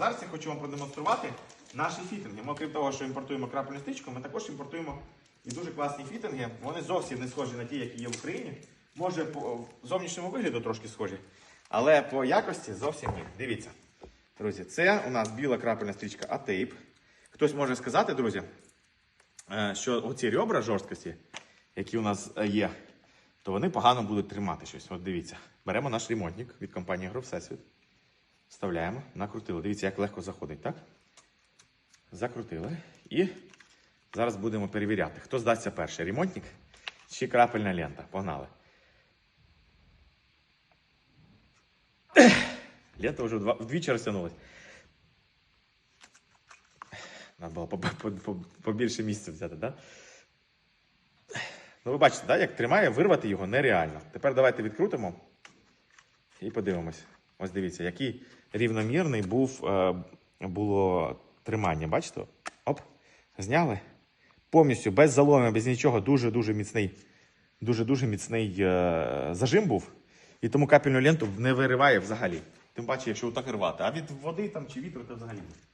зараз я хочу вам продемонструвати наші фітинги. Ми, крім того, що імпортуємо крапельну стрічку, ми також імпортуємо і дуже класні фітинги. Вони зовсім не схожі на ті, які є в Україні. Може, по зовнішньому вигляду трошки схожі, але по якості зовсім ні. Дивіться. Друзі, це у нас біла крапельна стрічка А-тейп. Хтось може сказати, друзі, е, що оці ребра жорсткості, які у нас е, є, то вони погано будуть тримати щось. От дивіться. Беремо наш ремонтник від компанії Агро Всесвіт. Вставляємо, накрутили. Дивіться, як легко заходить, так? Закрутили. І зараз будемо перевіряти, хто здасться перший, ремонтник чи крапельна лента. Погнали. Лента вже вдвічі розтягнулась. Треба було по- по- по- побільше місця взяти, так? Ну, ви бачите, да, як тримає, вирвати його нереально. Тепер давайте відкрутимо і подивимось. Ось дивіться, який рівномірний був, е, було тримання. Бачите? Оп, зняли. Повністю без заломів, без нічого, дуже-дуже міцний, дуже-дуже міцний е, зажим був. І тому капельну ленту не вириває взагалі. Тим паче, якщо отак рвати. А від води там чи вітру, то взагалі. ні.